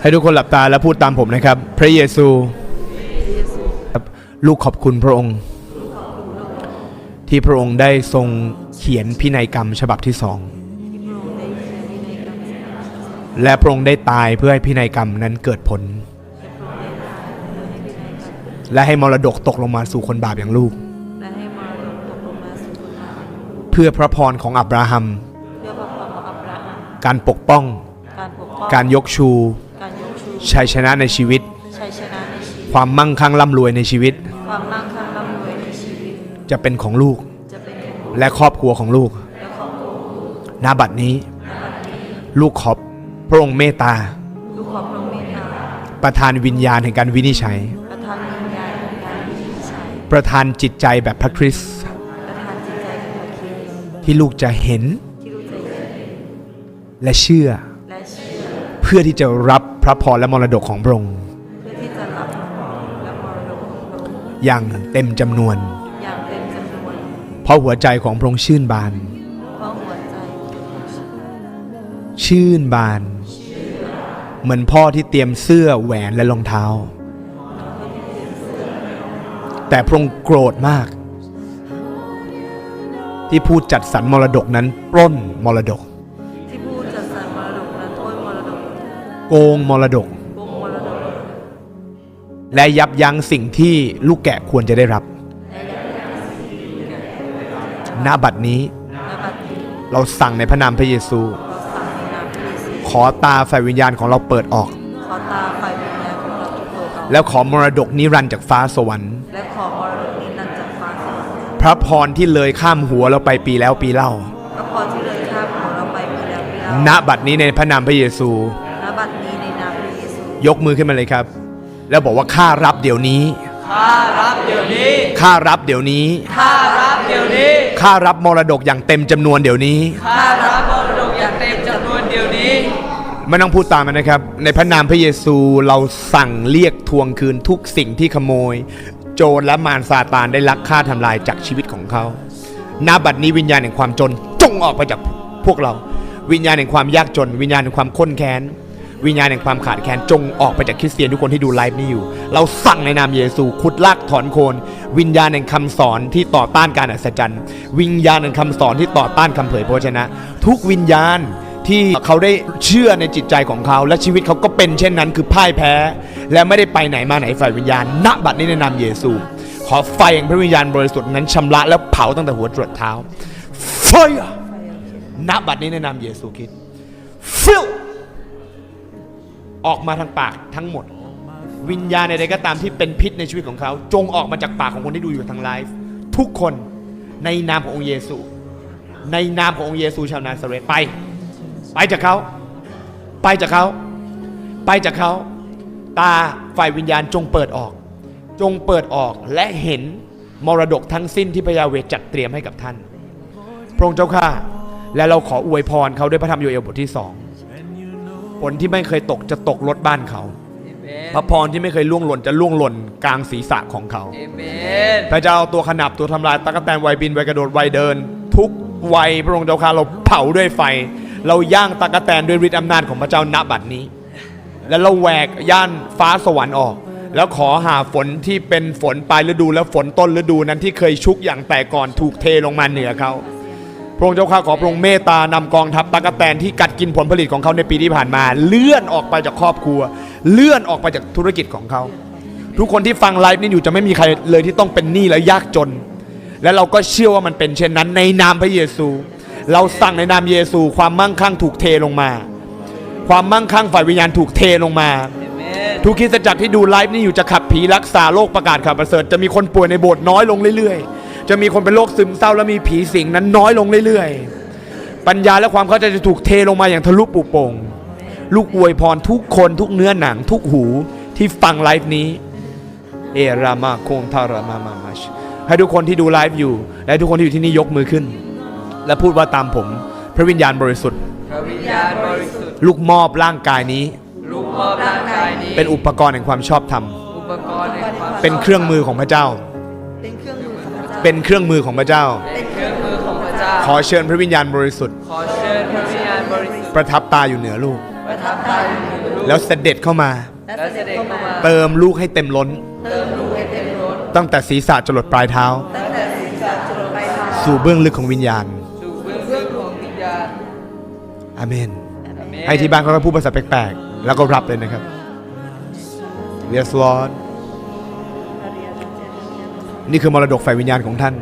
ให้ทุกคนหลับตาแล้วพูดตามผมนะครับ พระเยซู ลูกขอบคุณพระองค์ ที่พระองค์ได้ทรงเขียนพินัยกรรมฉบับที่สอง และพระองค์ได้ตายเพื่อให้พินัยกรรมนั้นเกิดผล และให้มรดกตกลงมาสู่คนบาปอย่างลูก เพื่อพระพรของอับราฮัม การปกป้อง การยกชู ชูชัยชนะในชีวิต ชัยชนะในชีวิต ความมั่งคั่งร่ำรวยในชีวิต ความมั่งคั่งร่ำรวยในชีวิต จะเป็นของลูก จะเป็นของและครอบครัวของลูกและครอบครัวของลูกณบัดนี้ ลูกขอบพระองค์เมตตา ลูกขอพระองค์เมตตา ประทานวิญญาณแห่งการวินิจฉัย ประทานวิญญาณของการวินิจฉัย ประทานจิตใจแบบพระคริสต์ประทานจิตใจของพระคริสต์ที่ลูกจะเห็นที่รู้ใจเย็นและเชื่อและเชื่อ เพื่อที่จะรับพ ระพรและมรดกของพระองค์อที่จะรับพระพรและมรดกของพระองค์อย่างเต็มจำนวน เพราะหัวใจของพระองค์ชื่นบาน ชื่นบาน เหมือนพ่อที่เตรียมเสื้อแหวนและรองเท้า แต่พระองค์โกรธมาก ที่ผู้จัดสรรมรดกนั้นปล้นมรดก โกงมรดกโกงมรดก และยับยั้งสิ่งที่ลูกแกะควรจะได้รับและยังเป็นสิ่งที่แก่ณบัดนี้ณบัดนี้ เราสั่งในพระนามพระเยซูเราสั่งในนามพระเยซู ขอตาฝ่ายวิญญาณของเราเปิดออกขอตาฝ่ายวิญญาณของเราทุกเปิดออกแล้วขอมรดกนิรันดร์จากฟ้าสวรรค์และขอมรดกนี้นั้นจากฟ้าสวรรค์ พระพรที่เลยข้ามหัวเราไปปีแล้วปีเล่าพระพรที่เลยข้ามของเราไปมีแล้วมีแล้วณบัดนี้ในพระนามพระเยซู ยซูยกมือขึ้นมาเลยครับ แล้วบอกว่าข้ารับเดี๋ยวนี้ข้ารับเดี๋ยวนี้ข้ารับเดี๋ยวนี้ข้ารับเดี๋ยวนี้ข้ารับมรดกอย่างเต็มจำนวนเดี๋ยวนี้ข้ารับมรดกอย่างเต็มจำนวนเดี๋ยวนี้ไม่ต้องพูดตามมันนะครับ ในพระนามพระเยซูเราสั่งเรียกทวงคืนทุกสิ่งที่ขโมย โจรและมารซาตานได้ลักฆ่าทำลายจากชีวิตของเขาณบัดนี้วิญญาณแห่งความจนจงออกไปจากพวกเรา วิญญาณแห่งความยากจน วิญญาณแห่งความข้นแค้น วิญญาณแห่งความขาดแคลนจงออกไปจากคริสเตียนทุกคนที่ดูไลฟ์นี้อยู่ เราสั่งในนามเยซูขุดลากถอนโคน วิญญาณแห่งคำสอนที่ต่อต้านการอัศจรรย์ วิญญาณแห่งคำสอนที่ต่อต้านคำเผยพระวจนะ ทุกวิญญาณที่เขาได้เชื่อในจิตใจของเขา และชีวิตเขาก็เป็นเช่นนั้นคือพ่ายแพ้ และไม่ได้ไปไหนมาไหนฝ่ายวิญญาณณบัดนี้ในนามเยซู ขอไฟแห่งพระวิญญาณบริสุทธิ์นั้นชำระและเผาตั้งแต่หัวจรดเท้าไฟณบัดนี้ในนามเยซูคริสต์ fill ออกมาทางปากทั้งหมด วิญญาณใดๆก็ตามที่เป็นพิษในชีวิตของเขา จงออกมาจากปากของคนที่ดูอยู่ทางไลฟ์ทุกคนในนามขององค์เยซู ในนามขององค์เยซูชาวนาซาเรตไป ไปจากเขา ไปจากเขา ไปจากเขา ตาฝ่ายวิญญาณจงเปิดออก จงเปิดออกและเห็นมรดกทั้งสิ้นที่พระยาเวจัดเตรียมให้กับท่าน พระองค์เจ้าข้าและเราขออวยพรเขาด้วยพระธรรมโยเอลบทที่สอง ฝนที่ไม่เคยตกจะตกลดบ้านเขา พระพรที่ไม่เคยล่วงหล่นจะล่วงหล่นกลางศีรษะของเขาเอเมนพระเจ้าเอาตัวขนับตัวทำลายตะกแตนวัยบินวัยกระโดดวัยเดิน ทุกวัยพระองค์เจ้าข้าเราเผาด้วยไฟ เราย่างตะกแตนด้วยฤทธิ์อำนาจของพระเจ้าณบัดนี้ แล้วเราแหวกย่านฟ้าสวรรค์ออก แล้วขอหาฝนที่เป็นฝนปลายฤดูและฝนต้นฤดูนั้นที่เคยชุกอย่างแต่ก่อนถูกเทลงมาเหนือเขา พระองค์เจ้าข้าขอพระองค์เมตตานำกองทัพตะกแตนที่กัดกินผลผลิตของเขาในปีที่ผ่านมา เลื่อนออกไปจากครอบครัว เลื่อนออกไปจากธุรกิจของเขา ทุกคนที่ฟังไลฟ์นี้อยู่จะไม่มีใครเลยที่ต้องเป็นหนี้และยากจน และเราก็เชื่อว่ามันเป็นเช่นนั้นในนามพระเยซู เราสั่งในนามเยซู ความมั่งคั่งถูกเทลงมา ความมั่งคั่งฝ่ายวิญญาณถูกเทลงมาเอเมนทุกคริสตจักรที่ดูไลฟ์นี้อยู่จะขับผีรักษาโรคประกาศข่าวประเสริฐจะมีคนป่วยในโบสถ์น้อยลงเรื่อยๆ จะมีคนเป็นโรคซึมเศร้าและมีผีสิงนั้นน้อยลงเรื่อยๆ ปัญญาและความเข้าใจจะถูกเทลงมาอย่างทะลุปุโป่งลูกอวยพรทุกคนทุกเนื้อหนัง ทุกหูที่ฟังไลฟ์นี้ เอรามาโคงทารามามามาชให้ทุกคนที่ดูไลฟ์อยู่ และทุกคนที่อยู่ที่นี่ยกมือขึ้น และพูดว่าตามผม พระวิญญาณบริสุทธิ์ พระวิญญาณบริสุทธิ์ลูกมอบร่างกายนี้ ลูกมอบร่างกายนี้ เป็นอุปกรณ์แห่งความชอบธรรม อุปกรณ์แห่งความเป็นเครื่องมือของพระเจ้า เครื่องมือของพระเจ้าเป็นเครื่องมือของพระเจ้า เป็นเครื่องมือของพระเจ้า ขอเชิญพระวิญญาณบริสุทธิ์ ขอเชิญพระวิญญาณบริสุทธิ์ ประทับตาอยู่เหนือลูก ประทับตาอยู่เหนือแล้วเสด็จเข้ามา และเสด็จเข้ามา เติมลูกให้เต็มล้น เติมลูกให้เต็มล้น ตั้งแต่ศีรษะจรดปลายเท้า ตั้งแต่ศีรษะจรดปลายเท้า สู่เบื้องลึกของวิญญาณ สู่เบื้องลึกของวิญญาณ อาเมนอาเมนให้ที่บ้านเขาก็พูดภาษาแปลกๆ แล้วก็รับเลยนะครับ Yes Lord นี่คือมรดกฝ่ายวิญญาณของท่าน